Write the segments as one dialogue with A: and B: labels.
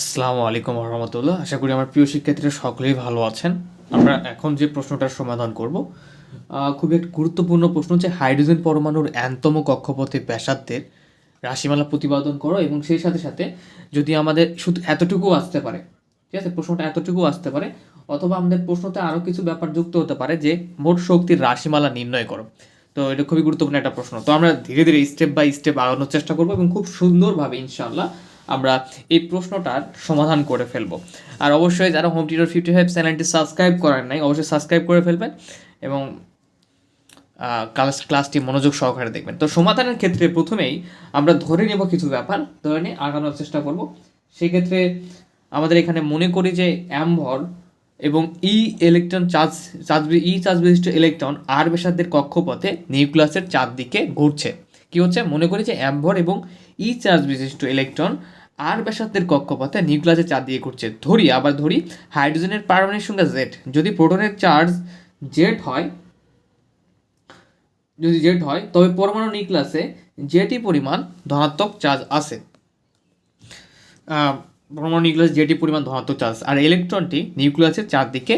A: আসসালামু আলাইকুম রহমতুল্লাহ আশা করি আমার প্রিয় শিক্ষার্থীরা সকলেই ভালো আছেন। আমরা এখন যে প্রশ্নটার সমাধান করব খুবই একটা গুরুত্বপূর্ণ প্রশ্ন যে হাইড্রোজেন পরমাণুর এনতম কক্ষপথে ব্যাসার্ধের রাশিমালা প্রতিপাদন করো এবং সেই সাথে সাথে যদি আমাদের শুধু এতটুকু আসতে পারে, ঠিক আছে, প্রশ্নটা এতটুকু আসতে পারে, অথবা আমাদের প্রশ্নতে আরও কিছু ব্যাপার যুক্ত হতে পারে যে মোট শক্তির রাশিমালা নির্ণয় করো। তো এটা খুবই গুরুত্বপূর্ণ একটা প্রশ্ন। তো আমরা ধীরে ধীরে স্টেপ বাই স্টেপ আগানোর চেষ্টা করব এবং খুব সুন্দরভাবে, ইনশাআল্লাহ আমরা এই প্রশ্নটার সমাধান করে ফেলব। আর অবশ্যই যারা হোম টিউটর ফিফটি ফাইভ চ্যানেলটি সাবস্ক্রাইব করেন নাই, অবশ্যই সাবস্ক্রাইব করে ফেলবেন এবং ক্লাস ক্লাসটি মনোযোগ সহকারে দেখবেন। তো সমাধানের ক্ষেত্রে প্রথমেই আমরা ধরে নেব কিছু ব্যাপার, ধরে নিয়ে আগানোর চেষ্টা করব। সেক্ষেত্রে আমাদের এখানে মনে করি যে অ্যামভর এবং E electron charge charge E charge বিশিষ্ট ইলেকট্রন আর ব্যাসার্ধের কক্ষপথে নিউক্লিয়াসের চারদিকে ঘুরছে। কি হচ্ছে? মনে করি যে অ্যামভর এবং ই চার্জ বিশিষ্ট ইলেকট্রন আর ব্যাসার্ধের কক্ষপথে নিউক্লিয়াসের চারদিকে ঘুরছে। ধরি, আবার ধরি, হাইড্রোজেনের পারমাণবিক সংখ্যা জেড যদি প্রোটনের চার্জ জেড হয়, যদি জেড হয়, তবে পরমাণু নিউক্লিয়াসে জেটি পরিমাণ ধনাত্মক চার্জ আছে। পরমাণু নিউক্লিয়াস জেটি পরিমাণ ধনাত্মক চার্জ। আর ইলেকট্রনটি নিউক্লিয়াসের চারদিকে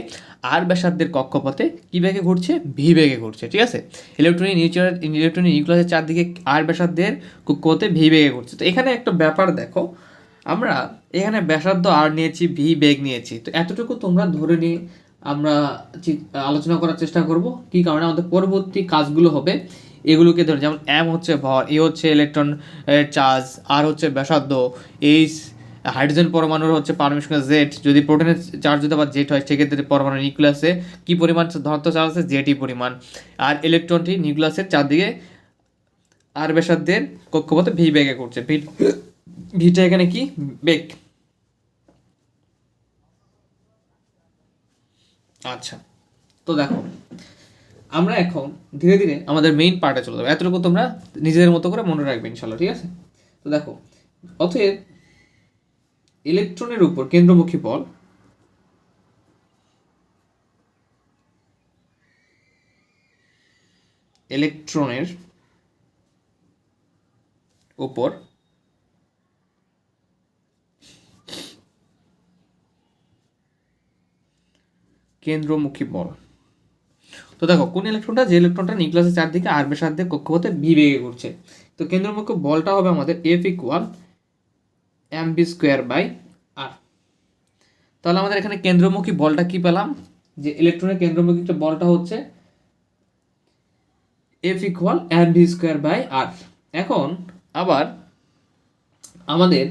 A: আর ব্যাসার্ধের কক্ষপথে কি বেগে ঘুরছে? ভি বেগে ঘুরছে, ঠিক আছে? ইলেকট্রনিক নিউক্লিয়ার ইলেকট্রনিক নিউক্লিয়াসের চারদিকে আর ব্যাসার্ধের কক্ষপথে ভি বেগে ঘুরছে। তো এখানে একটা ব্যাপার দেখো আমরা এখানে ব্যাসার্ধ আর নিয়েছি ভি বেগ নিয়েছি। তো এতটুকু তোমরা ধরে নিয়ে আমরা আলোচনা করার চেষ্টা করব, কি কারণে আমাদের পরবর্তী কাজগুলো হবে। এগুলোকে ধরে, যেমন এম হচ্ছে ভর এ হচ্ছে ইলেকট্রন চার্জ আর হচ্ছে ব্যাসার্ধ এইচ হাইড্রোজেন পরমাণুর হচ্ছে পারমিশন জেড যদি প্রোটনের চার্জ যদি আবার জেড হয়, সেক্ষেত্রে পরমাণু নিউক্লিয়াসে কী পরিমাণ ধনাত্মক চার্জ আছে? জেটি পরিমাণ। আর ইলেকট্রনটি নিউক্লিয়াসের চারদিকে আর ব্যাসার্ধের কক্ষপথে ভি বেগে করছে ভি ভিটা এখানে কি? বেগ আচ্ছা তো দেখো, আমরা এখন ধীরে ধীরে আমাদের মেইন পার্টে চলে যাব। এতটুকু তোমরা নিজেদের মতো করে মনে রাখবে ইনশাল্লাহ ঠিক আছে? তো দেখো, অতএব ইলেকট্রনের উপর কেন্দ্রমুখী বল ইলেকট্রনের উপর কেন্দ্রমুখী বল। তো দেখো, কোন ইলেকট্রনটা যে ইলেকট্রনটা নিউক্লিয়াসের চারদিকে আর ব্যাসার্ধে কক্ষপথে ভি বেগে ঘুরছে। তো কেন্দ্রমুখী বলটা হবে আমাদের F equal M B square by R তাহলে আমাদের এখানে কেন্দ্রমুখী বলটা কি পেলাম? যে ইলেকট্রনের কেন্দ্রমুখী বলটা হচ্ছে F equal M V square by R এখন আবার আমাদের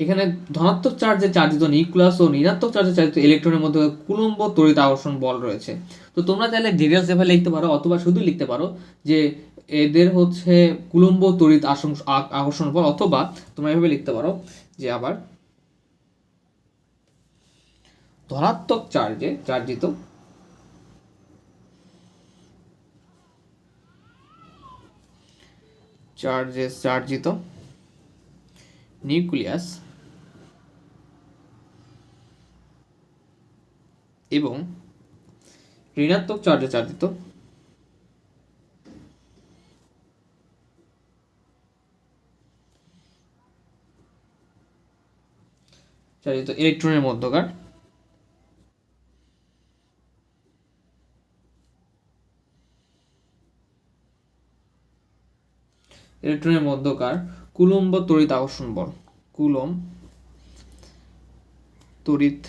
A: এখানে ধনাত্মক চার্জে চার্জিত নিউক্লিয়াস ও ঋণাত্মক চার্জে চার্জিত ইলেকট্রনের মধ্যে কুলম্ব তড়িৎ আকর্ষণ বল রয়েছে। তো তোমরা চাইলে ডিটেলস এভাবে লিখতে পারো অথবা শুধু লিখতে পারো যে এদের হচ্ছে কুলম্ব তড়িৎ আকর্ষণ বল অথবা তোমরা এভাবে লিখতে পারো যে আবার ধনাত্মক চার্জে চার্জিত চার্জে চার্জিত নিউক্লিয়াস এবং ঋণাত্মক চার্জে চার্জিত চার্জিত ইলেকট্রনের মধ্যকার ইলেকট্রনের মধ্যকার কুলম্ব তড়িৎ আকর্ষণ বল কুলম তড়িৎ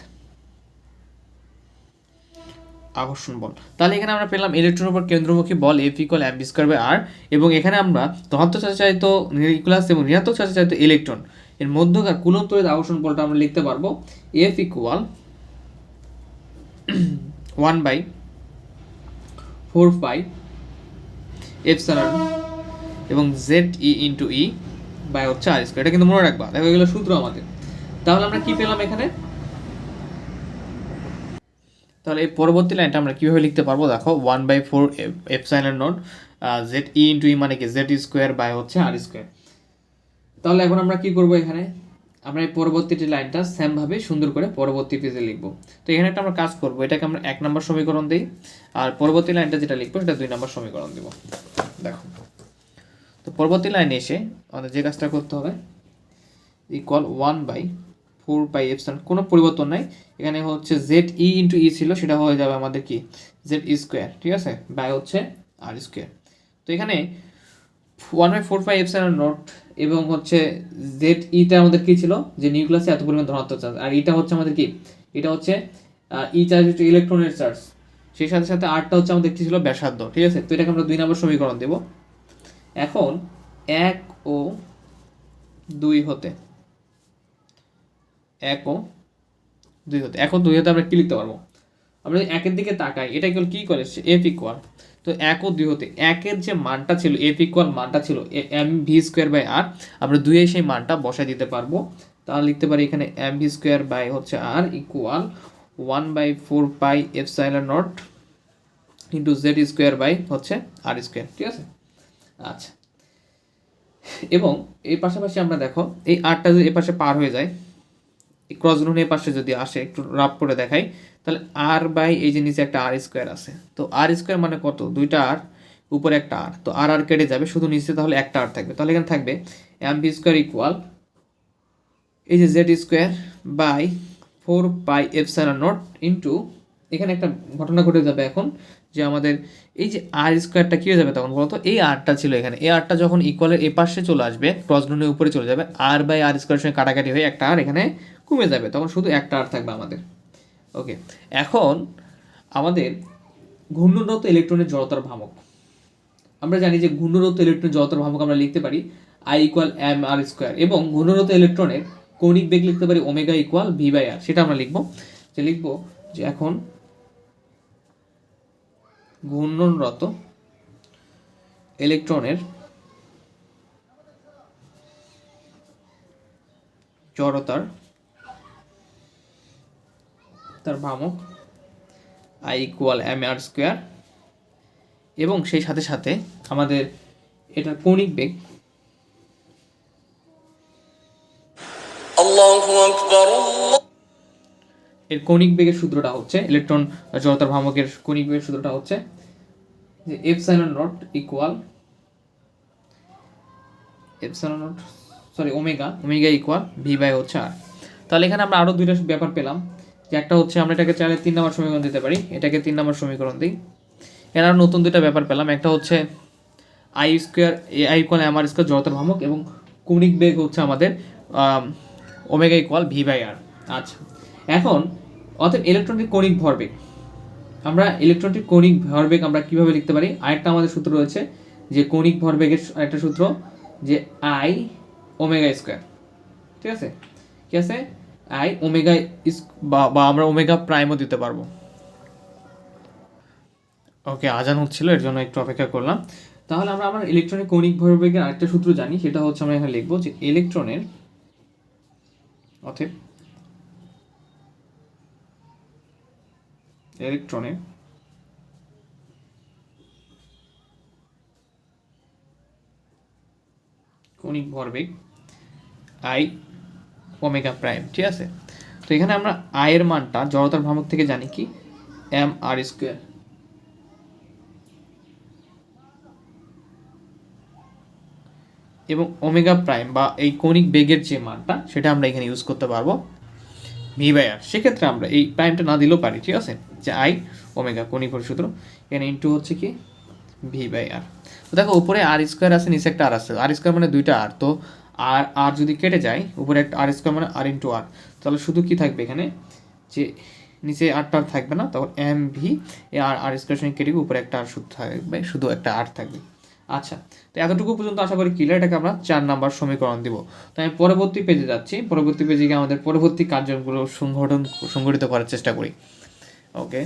A: আকর্ষণ বল। তাহলে এখানে আমরা পেলাম ইলেকট্রন উপর কেন্দ্রমুখী বল F equal M B square by R এবং এখানে আমরা ধনাত্মক চার্জে চালিত নিউক্লিয়াস এবং ঋণাত্মক চার্জে চালিত ইলেকট্রন এর মধ্যকার কুলম তড়িৎ আকর্ষণ বলটা আমরা লিখতে পারব F equal one by four five F এবং Z E into E by হচ্ছে আর স্কোয়ার এটা কিন্তু মনে রাখবা, দেখো এগুলো সূত্র আমাদের। তাহলে আমরা কি পেলাম এখানে? তাহলে এই পরবর্তী লাইনটা আমরা কীভাবে লিখতে পারব? দেখো one by four এফসাইনের naught Z E into E মানে কি? জেড স্কোয়ার বাই হচ্ছে আর স্কোয়ার তাহলে এখন আমরা কি করব এখানে? আমরা এই পরবর্তীটি লাইনটা সেমভাবে সুন্দর করে পরবর্তী পেজে লিখব। তো এখানে একটা আমরা কাজ করব। এটাকে আমরা এক নম্বর সমীকরণ দিই। আর পরবর্তী লাইনটা যেটা লিখব, সেটা দুই নম্বর সমীকরণ দিব। দেখো। তো পরবর্তী লাইনে এসে আমাদের যে কাজটা করতে হবে equal one by four by epsilon কোনো পরিবর্তন নাই। এখানে হচ্ছে জেড ই ইন্টু ই ছিল, সেটা হয়ে যাবে আমাদের কি? জেড ই স্কোয়ার ঠিক আছে? বাই হচ্ছে আর স্কোয়ার তো এখানে one by four five epsilon naught এবং হচ্ছে জেড ইটা আমাদের কি ছিল? যে নিউক্লিয়াসে এত পরিমাণ ধনাত্মক চার্জ আর এটা হচ্ছে আমাদের কি? এটা হচ্ছে ই চার্জ হচ্ছে ইলেকট্রনের চার্জ সেই সাথে সাথে আরটা হচ্ছে আমাদের কি ছিল? ব্যাসার্ধ, ঠিক আছে? তো এটাকে আমরা দুই নম্বর সমীকরণ দেব। এখন এক ও দুই হতে এক ও দুই হতে। এখন দুই হতে আমরা কি লিখতে পারব? আমরা যদি একের দিকে তাকাই, এটা কেবল কি করে? এফ ইকুয়াল তো এক ও দুই হতে। একের যে মানটা ছিল এফ ইকুয়াল মানটা ছিল M V square by R আমরা দুইয়ে সেই মানটা বসাই দিতে পারব। তাহলে লিখতে পারি এখানে এম ভি স্কোয়ার বাই হচ্ছে R equal one by four pi epsilon naught into Z square by হচ্ছে আর স্কোয়ার ঠিক আছে? আচ্ছা। এবং এই পাশাপাশি আমরা দেখো, এই আরটা যদি এ পাশে পার হয়ে যায় ক্রস গুণ এ পাশে যদি আসে, একটু রাফ করে দেখাই, তাহলে আর বাই এই যে নিচে একটা আর স্কোয়ার আছে। তো আর স্কোয়ার মানে কত? দুইটা আর উপরে একটা আর তো আর আর কেটে যাবে, শুধু নিচে তাহলে একটা আর থাকবে। তাহলে এখানে থাকবে এম বি স্কোয়ার ইকুয়াল এই যে Z square by four pi epsilon naught into এখানে একটা ঘটনা ঘটে যাবে এখন, যে আমাদের এই যে আর স্কোয়ারটা কী হয়ে যাবে তখন বলতো? এই আরটা ছিল এখানে। এই আরটা যখন ইকুয়ালের এ পাশে চলে আসবে ক্রস গুণের উপরে চলে যাবে আর বাই আর স্কোয়ারের সঙ্গে কাটাকাটি হয়ে একটা আর এখানে কমে যাবে, তখন শুধু একটা আর থাকবে আমাদের। ওকে এখন আমাদের ঘূর্ণনরত ইলেকট্রনের জড়তার ভ্রামক আমরা জানি যে ঘূর্ণনরত ইলেকট্রনের জড়তার ভ্রামক আমরা লিখতে পারি I equal M R square এবং ঘূর্ণনরত ইলেকট্রনের কৌণিক বেগ লিখতে পারি omega equal V by R সেটা আমরা লিখব। যে লিখব যে এখন ঘূর্ণনরত ইলেকট্রনের জড়তার তার ভ্রামক I equal M R square এবং সেই সাথে সাথে আমাদের এটা কৌণিক বেগ। এর কৌণিক বেগের সূত্রটা হচ্ছে ইলেকট্রন জড়তার ভ্রামকের কৌণিক বেগের সূত্রটা হচ্ছে যে epsilon naught equal epsilon naught sorry omega omega equal V by হচ্ছে আর তাহলে এখানে আমরা আরও দুইটা ব্যাপার পেলাম। একটা হচ্ছে আমরা এটাকে চাইলে তিন নম্বর সমীকরণ দিতে পারি। এটাকে তিন নম্বর সমীকরণ দিই। এর নতুন দুইটা ব্যাপার পেলাম। একটা হচ্ছে I square A I equal M R square জড়তার ভ্রামক এবং কৌণিক বেগ হচ্ছে আমাদের omega equal V by R আচ্ছা এখন অর্থাৎ ইলেকট্রনিক কণিক ভরবেগ আমরা ইলেকট্রনিক কণিক ভরবেগ আমরা কীভাবে লিখতে পারি? আরেকটা আমাদের সূত্র রয়েছে যে কণিক ভরবেগের একটা সূত্র যে আই ওমেগা স্কোয়ার ঠিক আছে? কি আছে? আই ওমেগা ইস বা আমরা ওমেগা প্রাইমও দিতে পারব। ওকে আজান হচ্ছিল, এর জন্য একটু অপেক্ষা করলাম। তাহলে আমরা আমার ইলেকট্রনিক কণিক ভরবেগের আরেকটা সূত্র জানি, সেটা হচ্ছে আমরা এখানে লিখব যে ইলেকট্রনের অতএব ইলেকট্রনের কণিক ভরবেগ আই ওমেগা প্রাইম, ঠিক আছে? তো এখানে আমরা আয়ের মানটা জড়তার ভ্রামক থেকে জানি কি? এম আর স্কোয়ার এবং ওমেগা প্রাইম বা এই কণিক বেগের যে মানটা, সেটা আমরা এখানে ইউজ করতে পারব ভি বাই আর সেক্ষেত্রে আমরা এই প্রাইমটা না দিলেও পারি, ঠিক আছে? যে আই ওমেগা কণিক সূত্র, এখানে ইন্টু হচ্ছে কি? ভি বাই আর তো দেখো, উপরে আর স্কোয়ার আছে, নিচে একটা আর আছে। আর স্কোয়ার মানে দুইটা আর তো আর আর যদি কেটে যায়, উপরে একটা আর স্কোয়ার মানে আর ইন্টু আর তাহলে শুধু কি থাকবে এখানে? যে নিচে আটটা আর থাকবে না তখন M V A R R square সঙ্গে কেটে উপরে একটা আর শুধু থাকবে, শুধু একটা আর থাকবে। আচ্ছা তো এতটুকু পর্যন্ত আশা করি ক্লিয়ার এটাকে আমরা চার নাম্বার সমীকরণ দিব। তো আমি পরবর্তী পেজে যাচ্ছি। পরবর্তী পেজে গিয়ে আমাদের পরবর্তী কার্যক্রমগুলো সংগঠন, সংগঠিত করার চেষ্টা করি। ওকে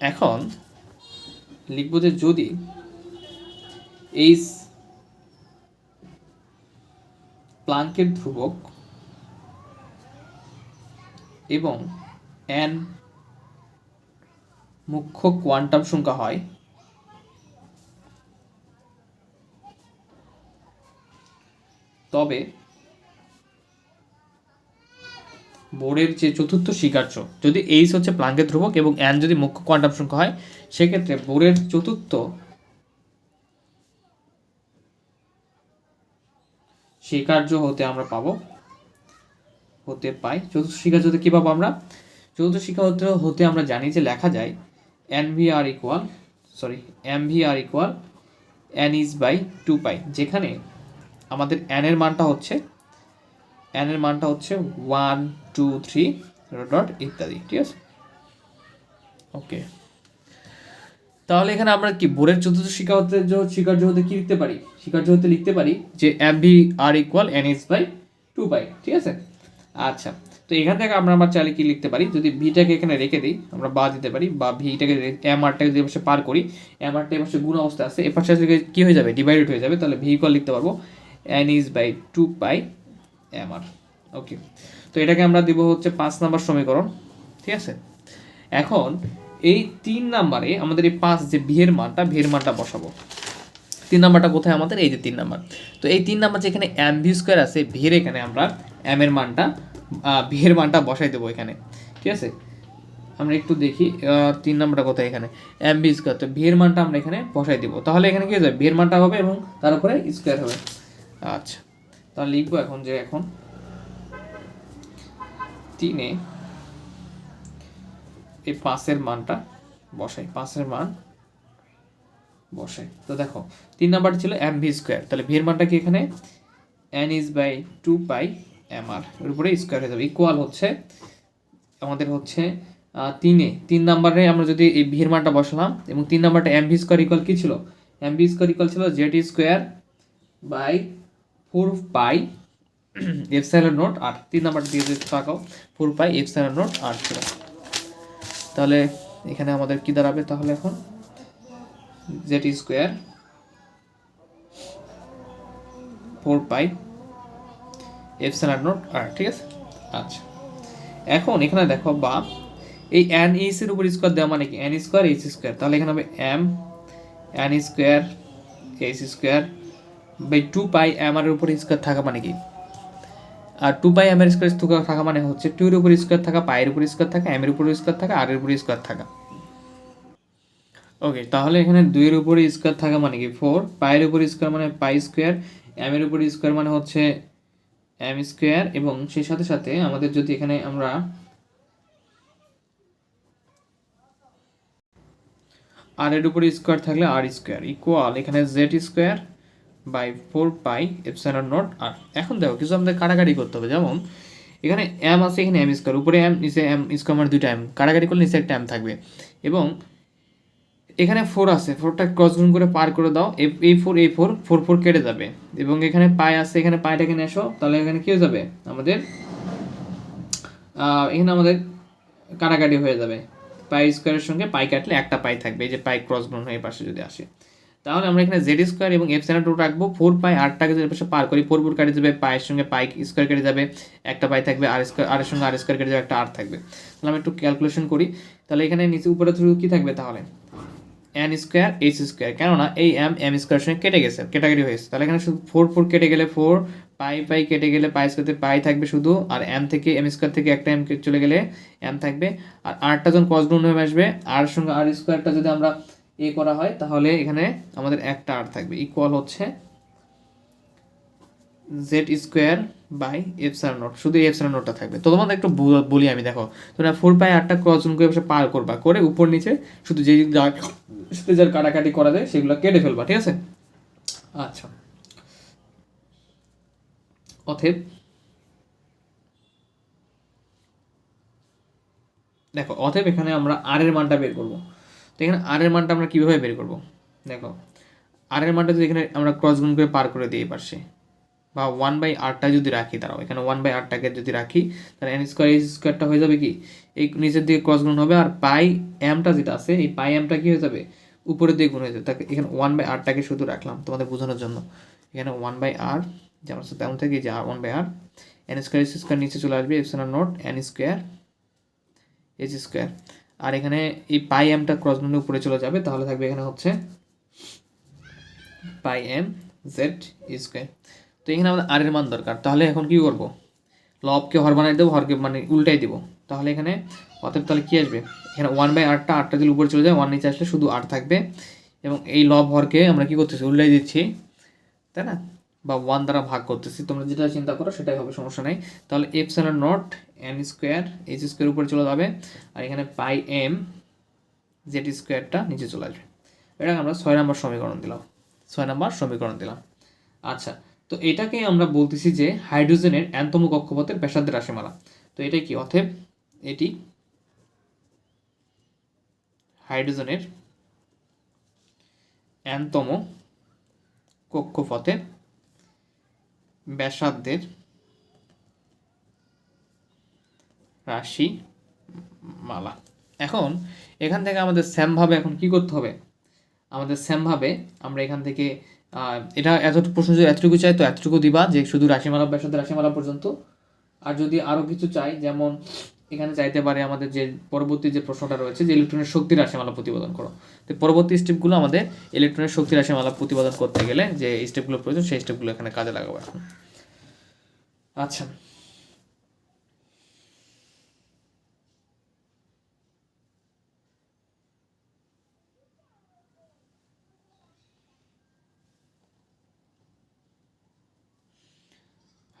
A: এখন লিখব যে যদি এইচ প্লাঙ্কের ধ্রুবক এবং এন মুখ্য কোয়ান্টাম সংখ্যা হয় তবে বোর্ডের যে চতুর্থ স্বীকার্য, যদি এইচ হচ্ছে প্লাঙ্কের ধ্রুবক এবং অ্যান যদি মুখ্য কোয়ান্টাম সংখ্যা হয়, সেক্ষেত্রে বোর্ডের চতুর্থ স্বীকার্য হতে আমরা পাবো, হতে পাই। চতুর্থ স্বীকার্য হতে কী পাবো আমরা? চতুর্থ শিক্ষা হতে আমরা জানি যে লেখা যায় N V R equal sorry M V R equal N H by two pi যেখানে আমাদের এন এর মানটা হচ্ছে এন এর মানটা হচ্ছে ওয়ান টু থ্রি ডট ইত্যাদি, ঠিক আছে? ওকে তাহলে এখানে আমরা কি বোর্ডের চতুর্থ শিক্ষা হতে স্বীকার্য হতে কি লিখতে পারি? স্বীকার্য হতে লিখতে পারি যে M V R equal N H by two by ঠিক আছে? আচ্ছা তো এখান থেকে আমরা আমার চাইলে কি লিখতে পারি? যদি ভিটাকে এখানে রেখে দিই, আমরা বা দিতে পারি, বা ভিটাকে এম আরটাকে যদি পাশে পার করি এম আরটা এপাশে গুণ অবস্থা আছে এ পাশে আসলে কি হয়ে যাবে? ডিভাইডেড হয়ে যাবে, তাহলে ভি ইকুয়াল লিখতে পারব N H by two pi M R okay তো এটাকে আমরা দিব হচ্ছে পাঁচ নাম্বার সমীকরণ, ঠিক আছে? এখন এই তিন নাম্বারে আমাদের এই পাঁচ যে বিয়ের মানটা বিয়ের মানটা বসাবো। তিন নাম্বারটা কোথায় আমাদের? এই যে তিন নাম্বার। তো এই তিন নাম্বার যেখানে এম ভি স্কোয়ার আছে ভির এখানে আমরা এম এর মানটা ভিয়ের মানটা বসাই দেবো এখানে, ঠিক আছে? আমরা একটু দেখি তিন নাম্বারটা কোথায় এখানে? এম ভি স্কোয়ার তো ভিয়ের মানটা আমরা এখানে বসাই দেবো। তাহলে এখানে কি হয়ে যাবে? ভিয়ের মানটা হবে এবং তার উপরে স্কোয়ার হবে। আচ্ছা তাহলে লিখব এখন যে এখন তিনে এই পাঁচের মানটা বসাই, পাঁচের মান বসাই। তো দেখো, তিন নাম্বারটা ছিল এম ভি স্কোয়ার তাহলে ভি এর মানটা কি এখানে? N H by two pi M R এর উপরে স্কোয়ার হয়ে যাবে। ইকুয়াল হচ্ছে, আমাদের হচ্ছে তিনে তিন নাম্বারে আমরা যদি এই ভি এর মানটা বসালাম, এবং তিন নাম্বারটা এম ভি স্কোয়ার ইকুয়াল কি ছিল? এম ভি স্কোয়ার ইকুয়াল ছিল Z square by four pi epsilon naught r তিন নাম্বারটা দিয়ে তাকাও four pi epsilon naught r ছিল তাহলে এখানে আমাদের কি দাঁড়াবে তাহলে এখন? Z square four pi epsilon naught R ঠিক আছে? আচ্ছা। এখন এখানে দেখো বা, এই এন এর উপর স্কোয়ার দেওয়া মানে কি? এন স্কোয়ার এইচ স্কোয়ার তাহলে এখানে হবে M N square H square by two pi M R উপর স্কোয়ার থাকা মানে কি? আর টু পাই এম এর স্কোয়ার থাকা মানে হচ্ছে টু এর উপর স্কোয়ার থাকা পায়ের উপর স্কোয়ার থাকা এম এর উপর স্কোয়ার থাকা আর এর উপর স্কোয়ার থাকা। ওকে তাহলে এখানে দুইয়ের উপরে স্কোয়ার থাকা মানে কি? ফোর পায়ের উপর স্কোয়ার মানে পাই স্কোয়ার এম এর উপর স্কোয়ার মানে হচ্ছে এম স্কোয়ার এবং সেই সাথে সাথে আমাদের যদি এখানে আমরা আর এর উপরে স্কোয়ার থাকলে আর স্কোয়ার ইকুয়াল এখানে Z square by four pi epsilon naught R এখন দেখো, কিছু আমাদের কাটাকাটি করতে হবে। যেমন, এখানে এম আছে, এখানে এম স্কোয়ার উপরে এম নিচে এম স্কোয়ার মানে দুইটা এম কাটাকাটি করলে নিচে একটা এম থাকবে। এবং এখানে ফোর আছে ফোরটা ক্রস গুণ করে পার করে দাও। এই ফোর এই ফোর ফোর ফোর কেটে যাবে। এবং এখানে পাই আছে, এখানে পাইটাকে নিয়ে এসো, তাহলে এখানে কি হয়ে যাবে? আমাদের এখানে আমাদের কাটাকাটি হয়ে যাবে। পাই স্কোয়ারের সঙ্গে পাই কাটলে একটা পাই থাকবে, এই যে পাই ক্রস গুণ হয়ে পাশে যদি আসে। তাহলে আমরা এখানে জেড স্কোয়ার এবং এফ সেনা টু রাখব ফোর পাই আটটাকে যদি পাশে পার করি ফোর ফোর কাটে যাবে পায়ের সঙ্গে পাই স্কোয়ার কেটে যাবে, একটা পাই থাকবে আর স্কোয়ার আর এর সঙ্গে আর স্কোয়ার কেটে যাবে, একটা আর থাকবে। তাহলে আমরা একটু ক্যালকুলেশন করি। তাহলে এখানে নিচে উপরে শুধু কি থাকবে তাহলে? এন স্কোয়ার এইচ স্কোয়ার কেননা এই এম এম স্কোয়ার সঙ্গে কেটে গেছে ক্যাটাগরি হয়েছে। তাহলে এখানে শুধু ফোর ফোর কেটে গেলে ফোর পাই পাই কেটে গেলে পাই স্কোয়ারতে পাই থাকবে শুধু, আর এম থেকে এম স্কোয়ার থেকে একটা এম চলে গেলে এম থাকবে। আর আরটা যখন কস গুণ হয়ে আসবে আর সঙ্গে আর স্কোয়ারটা যদি আমরা এ করা হয়, তাহলে এখানে আমাদের একটা আর থাকবে। ইকুয়াল হচ্ছে Z square by epsilon naught শুধু এফসার নোটটা থাকবে। তো তোমাদের একটু বল- আমি, দেখো। তোমরা ফোর পাই আটটা ক্রস গুণ করে পার করবা। করে উপর নিচে শুধু যা সাথে যার কাটাকাটি করা যায়, সেগুলো কেটে ফেলবা, ঠিক আছে? আচ্ছা। অথেব দেখো, অতএব এখানে আমরা আর এর মানটা বের করব। তো এখানে আর এর মানটা আমরা কীভাবে বের করব? দেখো আর এর মানটা যদি এখানে আমরা ক্রস গুণ করে পার করে দিই এই পাশে, বা ওয়ান বাই আরটা যদি রাখি, দাঁড়াও, এখানে ওয়ান বাই আরটাকে যদি রাখি, তাহলে এন স্কোয়ার এইচ স্কোয়ারটা হয়ে যাবে কি? এই নিচের দিকে ক্রস গুণ হবে, আর পাই এমটা যেটা আছে, এই পাই এমটা কি হয়ে যাবে? উপরের দিকে গুণ হয়ে যাবে। তাকে এখানে ওয়ান বাই আরটাকে শুধু রাখলাম তোমাদের বোঝানোর জন্য। এখানে ওয়ান বাই আর যেমন তেমন থেকে যে R one by R N square H square নিচে চলে আসবে epsilon naught N square H square R এখানে এই পাই এমটা ক্রস গুণে উপরে চলে যাবে, তাহলে থাকবে এখানে হচ্ছে পাই এম জেড স্কোয়ার তো এখানে আমাদের আর এর মান দরকার। তাহলে এখন কি করব? লবকে হর বানাই দেবো, হরকে মানে উল্টাই দেবো। তাহলে এখানে অতএব তাহলে কী আসবে? এখানে ওয়ান বাই আটটা আটটা দিলে উপরে চলে যায় ওয়ান নিচে আসলে শুধু আট থাকবে। এবং এই লব হরকে আমরা কী করতেছি? উল্টাই দিচ্ছি। তাই না? বা ওয়ান দ্বারা ভাগ করতেছি, তোমরা যেটা চিন্তা করো সেটাই হবে, সমস্যা নেই। তাহলে epsilon naught N square H square উপরে চলে যাবে, আর এখানে পাই এম জেড স্কোয়ারটা নিচে চলে আসবে। এটাকে আমরা ছয় নম্বর সমীকরণ দিলাম, ছয় নম্বর সমীকরণ দিলাম। আচ্ছা তো এটাকে আমরা বলতেছি যে হাইড্রোজেনের অ্যান্তম কক্ষপথের ব্যাসার্ধের রাশিমালা। তো এটা কি? অতএব এটি হাইড্রোজেনের এনতম কক্ষপথের ব্যাসার্ধের রাশি মালা। এখন এখান থেকে আমাদের স্যামভাবে এখন কি করতে হবে? আমাদের স্যামভাবে আমরা এখান থেকে এটা এত প্রশ্ন যদি এতটুকু চাই তো এতটুকু দিবা যে শুধু রাশিমালা ব্যাসার্ধ রাশিমালা পর্যন্ত। আর যদি আরও কিছু চাই, যেমন এখানে চাইতে পারে আমাদের যে পরবর্তী যে প্রশ্নটা রয়েছে যে ইলেকট্রনের শক্তি রাশিমালা প্রতিপাদন করো। তো পরবর্তী স্টেপগুলো আমাদের ইলেকট্রনের শক্তি রাশিমালা প্রতিপাদন করতে গেলে যে স্টেপগুলো প্রয়োজন, সেই স্টেপগুলো এখানে কাজে লাগাবো এখন। আচ্ছা।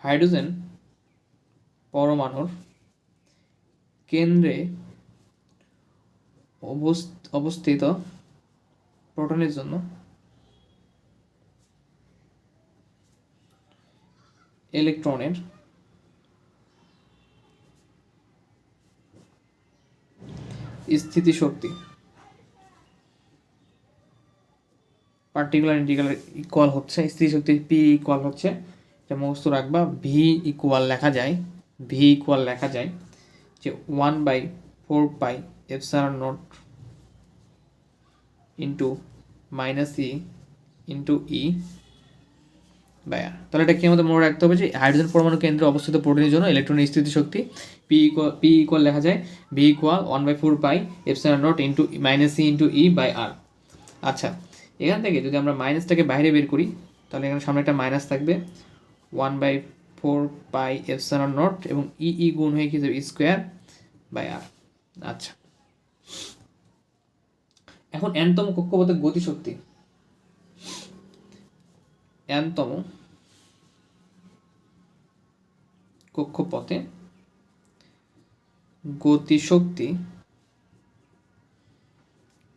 A: হাইড্রোজেন পরমাণুর কেন্দ্রে অবস- অবস্থিত প্রোটনের জন্য ইলেকট্রনের স্থিতিশক্তি পার্টিকুলার ইন্টিগ্রাল ইকুয়াল হচ্ছে, স্থিতিশক্তি পি ইকুয়াল হচ্ছে, এটা মুখস্থ রাখবা ভি ইকুয়াল লেখা যায় ভি ইকুয়াল লেখা যায়। যে one by four pi epsilon naught into minus E into E by R তাহলে এটা কি আমাদের মনে রাখতে হবে যে হাইড্রোজেন পরমাণু কেন্দ্রে অবস্থিত প্রোটিনের জন্য ইলেকট্রনের স্থিতিশক্তি পি ইকুয়াল পি ইকুয়াল লেখা যায় B equal one by four pi epsilon naught into minus E into E by R আচ্ছা এখান থেকে যদি আমরা মাইনাসটাকে বাইরে বের করি, তাহলে এখানে সামনে একটা মাইনাস থাকবে one by four pi epsilon naught এবং ই ই গুণ হয়ে যাবে স্কোয়ার বাই আর আচ্ছা। এখন এনতম কক্ষপথের গতিশক্তি। এনতম কক্ষপথে গতিশক্তি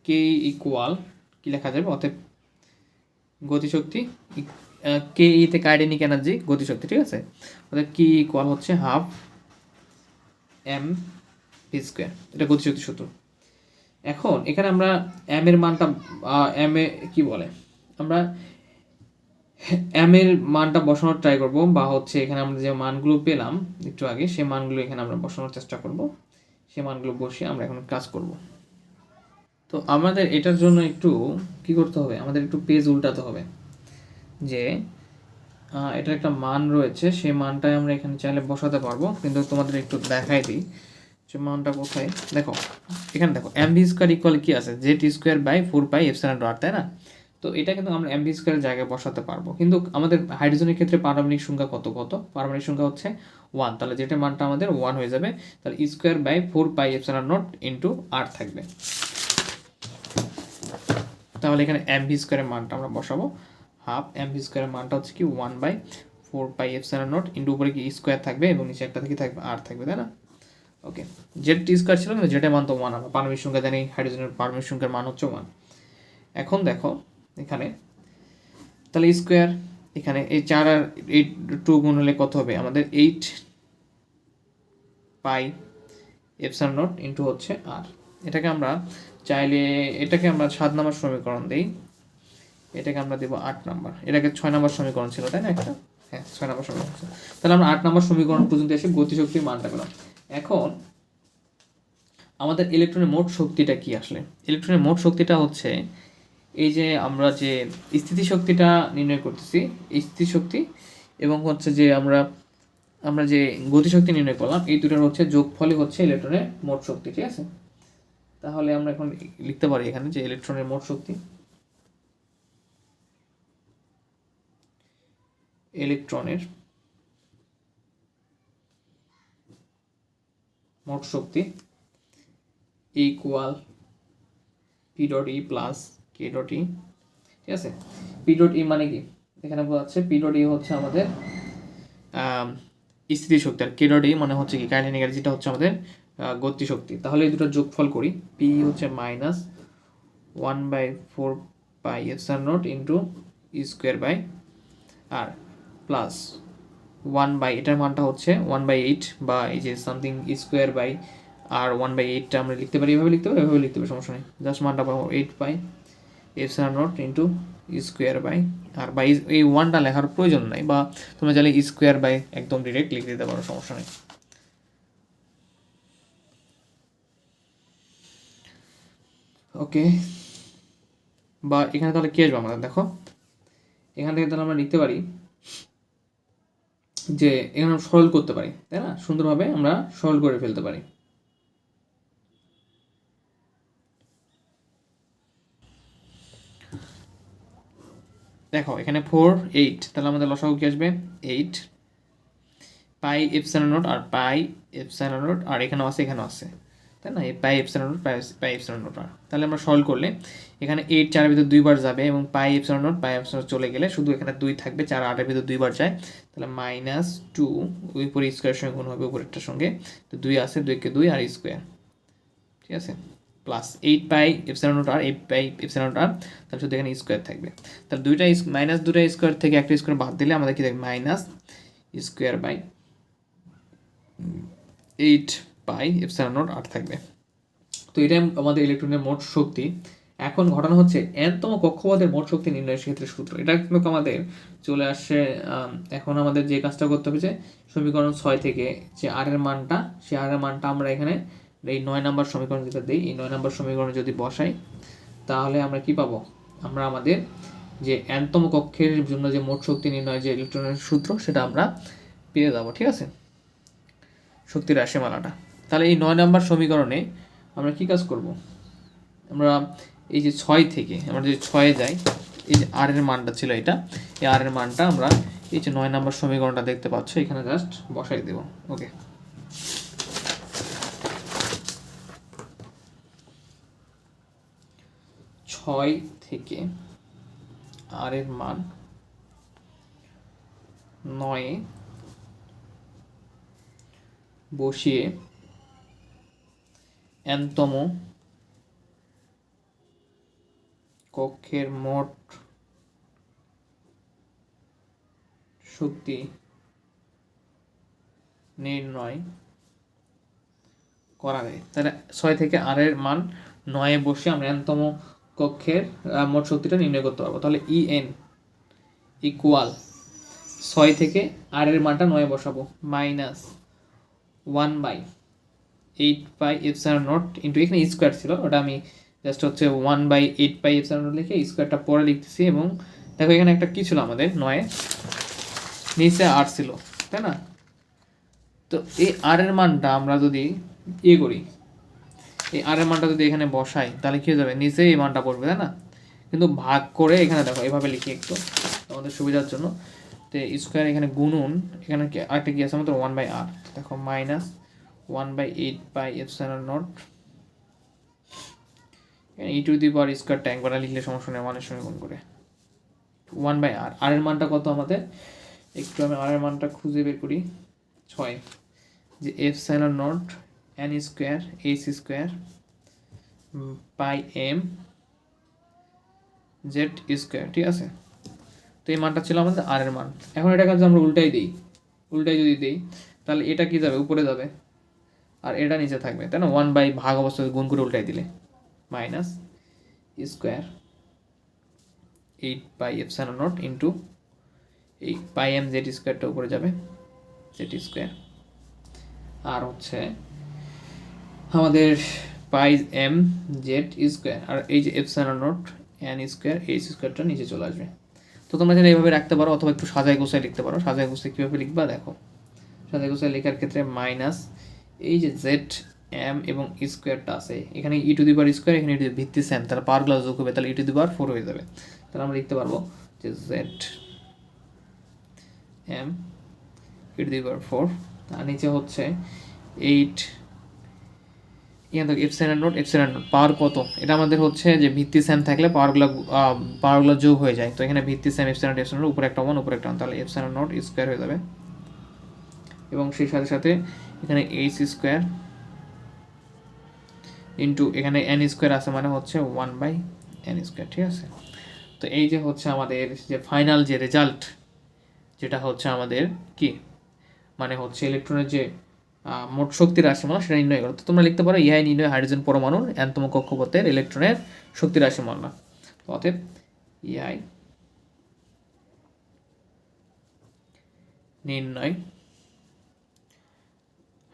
A: কে ইকুয়াল কি লেখা যাবে? অতএব গতিশক্তি কে ইতে কাইডেনিক এনার্জি গতিশক্তি, ঠিক আছে? অর্থাৎ কি ইকুয়াল হচ্ছে হাফ এম ভি স্কোয়ার এটা গতিশক্তি সূত্র। এখন এখানে আমরা এম এর মানটা এম এ কি বলে? আমরা এম এর মানটা বসানোর ট্রাই করব, বা হচ্ছে এখানে আমরা যে মানগুলো পেলাম, একটু আগে সেই মানগুলো এখানে আমরা বসানোর চেষ্টা করব। সেই মানগুলো বসিয়ে আমরা এখন কাজ করব। তো আমাদের এটার জন্য একটু কি করতে হবে? আমাদের একটু পেজ উল্টাতে হবে। যে এটার একটা মান রয়েছে, সেই মানটাই আমরা এখানে চাইলে বসাতে পারব, কিন্তু তোমাদের একটু দেখাই দিই সে মানটা কোথায়। দেখো, এখানে দেখো এম ভি স্কোয়ার ইকুয়াল কি আছে? Z square by four pi epsilon dot তাই না? তো এটা কিন্তু আমরা এম ভি স্কোয়ারের জায়গায় বসাতে পারব। কিন্তু আমাদের হাইড্রোজেনের ক্ষেত্রে পারমাণবিক সংখ্যা কত কত? পারমাণবিক সংখ্যা হচ্ছে ওয়ান তাহলে যেটা মানটা আমাদের ওয়ান হয়ে যাবে, তাহলে square by four pi epsilon naught into R থাকবে। তাহলে এখানে এম ভি স্কোয়ারের মানটা আমরা বসাবো। হাফ এম ভি স্কোয়ারের মানটা হচ্ছে কি one by four pi epsilon naught into উপরে কি স্কোয়ার থাকবে এবং নিচে একটা থেকে থাকবে আর থাকবে, তাই না? ওকে জেড টি স্কোয়ার ছিল কিন্তু যেটা মান তো ওয়ান আমরা পারমিক সংখ্যা জানি, হাইড্রোজেনের পারমিক সংখ্যার মান হচ্ছে ওয়ান এখন দেখো, এখানে, তাহলে স্কোয়ার, এখানে এই চার আর এইট টু গুণ হলে কত হবে? আমাদের eight pi epsilon naught into হচ্ছে আর এটাকে আমরা চাইলে, এটাকে আমরা সাত নম্বর সমীকরণ দিই। এটাকে আমরা দেবো আট নম্বর। এটাকে ছয় নম্বর সমীকরণ ছিল, তাই না একটা? হ্যাঁ ছয় নম্বর সমীকরণ ছিল। তাহলে আমরা আট নম্বর সমীকরণ পর্যন্ত এসে গতিশক্তির মানটা পেলাম। এখন আমাদের ইলেকট্রনের মোট শক্তিটা কি আসলে? ইলেকট্রনের মোট শক্তিটা হচ্ছে এই যে আমরা যে স্থিতিশক্তিটা নির্ণয় করতেছি স্থিতিশক্তি এবং হচ্ছে যে আমরা আমরা যে গতিশক্তি নির্ণয় করলাম, এই দুটোর হচ্ছে যোগফলই হচ্ছে ইলেকট্রনের মোট শক্তি, ঠিক আছে? তাহলে আমরা এখন লিখতে পারি এখানে যে ইলেকট্রনের মোট শক্তি। ইলেকট্রনের মোট শক্তি equal P dot E plus K dot E ঠিক আছে? পি ডট ই মানে কি? এখানে বলা আছে পি ডট ই হচ্ছে আমাদের আম, স্থিতি শক্তি। আর কে ডট ই মানে হচ্ছে কি? কাইনেটিক এনার্জিটা হচ্ছে আমাদের গতি শক্তি। তাহলে এই দুটো যোগফল করি। পি হচ্ছে minus one by four pi epsilon naught into square by R plus one by এটার মানটা হচ্ছে ওয়ান বাই এইট বা এই যে something square by R one by এইটটা আমরা লিখতে পারি। এভাবে লিখতে পারি, এভাবে লিখতে পারি, সমস্যা নেই। জাস্ট মানটা পাবো eight by epsilon naught into square by R by এই ওয়ানটা লেখার প্রয়োজন নাই বা তোমরা চাইলে স্কোয়ার বাই একদম ডিরেক্ট লিখে দিতে পারো, সমস্যা নেই। ওকে বা এখানে তাহলে কি আসবে আমাদের? দেখো। এখান থেকে তাহলে আমরা লিখতে পারি যে এখানে আমরা সরল করতে পারি, তাই না? সুন্দরভাবে আমরা সরল করে ফেলতে পারি। দেখো, এখানে ফোর এইট তাহলে আমাদের লসাগু কি আসবে? Eight pi epsilon naught R pi epsilon naught R এখানেও আছে এখানেও আছে। তাই না? Pi epsilon naught pi pi epsilon naught তাহলে আমরা সলভ করলে এখানে এইট চারের ভিতর দুইবার যাবে এবং pi epsilon naught pi epsilon চলে গেলে শুধু এখানে দুই থাকবে, চার আটের ভিতর দুইবার যায়। তাহলে মাইনাস টু উপরে স্কোয়ারের সঙ্গে গুণ হবে উপরেরটার সঙ্গে। তো দুই আছে দুইকে দুই আর স্কোয়ার ঠিক আছে? Plus eight pi epsilon naught R eight pi epsilon naught R তাহলে শুধু এখানে স্কোয়ার থাকবে। তাহলে দুইটা মাইনাস দুটা স্কোয়ার থেকে একটা স্কোয়ার বাদ দিলে আমাদের কি থাকবে? Minus square by eight pi epsilon naught R থাকবে। তো এটাই আমাদের ইলেকট্রনের মোট শক্তি। এখন ঘটনা হচ্ছে এনতম কক্ষপথের মোট শক্তি নির্ণয়ের ক্ষেত্রে সূত্র। এটা কিন্তু আমাদের চলে আসছে এখন আমাদের যে কাজটা করতে হবে যে, সমীকরণ ছয় থেকে যে আর এর মানটা, সেই আর এর মানটা আমরা এখানে এই নয় নাম্বার সমীকরণ যেটা দিই, এই নয় নাম্বার সমীকরণে যদি বসাই, তাহলে আমরা কি পাবো? আমরা আমাদের যে এনতম কক্ষের জন্য যে মোট শক্তি নির্ণয় যে ইলেকট্রনের সূত্র, সেটা আমরা পেয়ে যাব, ঠিক আছে? শক্তির রাশিমালাটা। তাহলে এই নয় নাম্বার সমীকরণে আমরা কি কাজ করব? আমরা এই যে ছয় থেকে, আমরা যদি ছয়ে যাই, এই যে আর এর মানটা ছিল এটা, এই আর এর মানটা আমরা এই যে নয় নাম্বার সমীকরণটা দেখতে পাচ্ছ, এখানে জাস্ট বসাই দেব ওকে ছয় থেকে আর এর মান নয়ে বসিয়ে এনতম কক্ষের মোট শক্তি নির্ণয় করা যায়। তাহলে ছয় থেকে আর এর মান নয়ে বসে আমরা এনতম কক্ষের মোট শক্তিটা নির্ণয় করতে পারব। তাহলে ই এন ইকুয়াল ছয় থেকে আর এর মানটা নয়ে বসাবো minus one by eight by epsilon naught into এখানে স্কোয়ার ছিল, ওটা আমি জাস্ট হচ্ছে one by eight by epsilon naught লিখে স্কোয়ারটা পরে লিখতেছি এবং দেখো এখানে একটা কী ছিল আমাদের? নয়ে। নিচে আর ছিল, তাই না? তো এই আর এর মানটা আমরা যদি ইয়ে করি, এই আর এর মানটা যদি এখানে বসাই, তাহলে কি হয়ে যাবে? নিচে এই মানটা পড়বে, তাই না? কিন্তু ভাগ করে এখানে দেখো, এভাবে লিখি একটু আমাদের সুবিধার জন্য। তো স্কোয়ার এখানে গুনুন এখানে আরেকটা কি আছে? আমাদের ওয়ান বাই আর দেখো minus one by eight by epsilon naught E to the power স্কোয়ারটা একবার লিখলে সমস্যা নেই ওয়ানের সঙ্গে গুণ করে। ওয়ান বাই আর আর এর মানটা কত আমাদের? একটু আমি আর এর মানটা খুঁজে বের করি। ছয়। যে epsilon naught N square H square pi M Z square ঠিক আছে? তো এই মানটা ছিল আমাদের আর এর মান। এখন এটাকে যদি আমরা উল্টাই দিই, উল্টাই যদি দিই, তাহলে এটা কি যাবে? উপরে যাবে। আর এটা নিচে থাকবে, তাই না? ওয়ান বাই ভাগ অবস্থায় গুণ করে উল্টাই দিলে। মাইনাস স্কোয়ার এইট বাই এফ এপসাইলন নট ইন্টু এই পাই এম জেড স্কোয়ারটা উপরে যাবে জেড স্কোয়ার আর হচ্ছে আমাদের pi M Z square R এই যে এফ এপসাইলন নট এন স্কোয়ার এই স্কোয়ারটা নিচে চলে আসবে। তো তোমরা যেন এইভাবে রাখতে পারো, অথবা একটু সাজায় গোছায় লিখতে পারো। সাজায় গোছায় কীভাবে লিখবা? দেখো। সাজায় গোছায় লেখার ক্ষেত্রে মাইনাস এই যে জেড এম এবং স্কোয়ারটা আছে, এখানে ই টু দি পাওয়ার স্কোয়ার এখানে ভিত্তি সেম তাহলে পাওয়ার গ্লাস যোগ হবে, তাহলে ই টু দি পাওয়ার ফোর হয়ে যাবে। তাহলে আমরা লিখতে পারব যে Z M E to the power four R নিচে হচ্ছে এইট এখান থেকে এফসেনার নোট এফসেনার নোট পাওয়ার কত? এটা আমাদের হচ্ছে যে ভিত্তি স্যাম থাকলে পাওয়ারগুলো পাওয়ারগুলো যোগ হয়ে যায়। তো এখানে ভিত্তি স্যাম এফসেনার এফসেনার উপরে একটা ওয়ান উপরে একটা ওয়ান তাহলে এফসেনার নোট স্কোয়ার হয়ে যাবে। এবং সেই সাথে সাথে এখানে এইচ স্কোয়ার ইন্টু এখানে এন স্কোয়ার আছে মানে হচ্ছে ওয়ান বাই এন স্কোয়ার ঠিক আছে? তো এই যে হচ্ছে আমাদের যে ফাইনাল যে রেজাল্ট যেটা হচ্ছে আমাদের কি? মানে হচ্ছে ইলেকট্রনের যে মোট শক্তি রাশিমালা সেটা নির্ণয় করো। তো তোমরা লিখতে পারো ইহাই নির্ণয় হাইড্রোজেন পরমাণুর এনতম কক্ষপথের ইলেকট্রনের শক্তি রাশিমালা। তো অতএব ইহাই নির্ণয়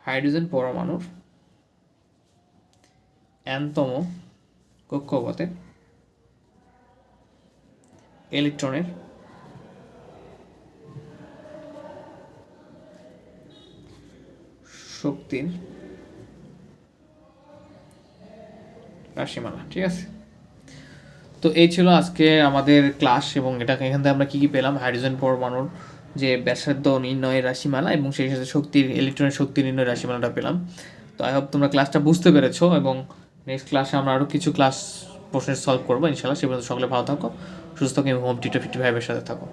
A: হাইড্রোজেন পরমাণুর এনতম কক্ষপথে ইলেকট্রনের শক্তির রাশিমালা, ঠিক আছে? তো এই ছিল আজকে আমাদের ক্লাস এবং এটা এখান থেকে আমরা কি কি পেলাম? হাইড্রোজেন পরমাণুর যে ব্যাসার্ধ নির্ণয়ের রাশিমালা এবং সেই সাথে শক্তির ইলেকট্রনের শক্তি নির্ণয় রাশিমালাটা পেলাম। তো আই হোপ তোমরা ক্লাসটা বুঝতে পেরেছ এবং নেক্সট ক্লাসে আমরা আরও কিছু ক্লাস প্রশ্নের সলভ করব ইনশাল্লাহ সে সকলে ভালো থাকো, সুস্থ এবং হোম টিটো ফিটি ভাইভের সাথে থাকো।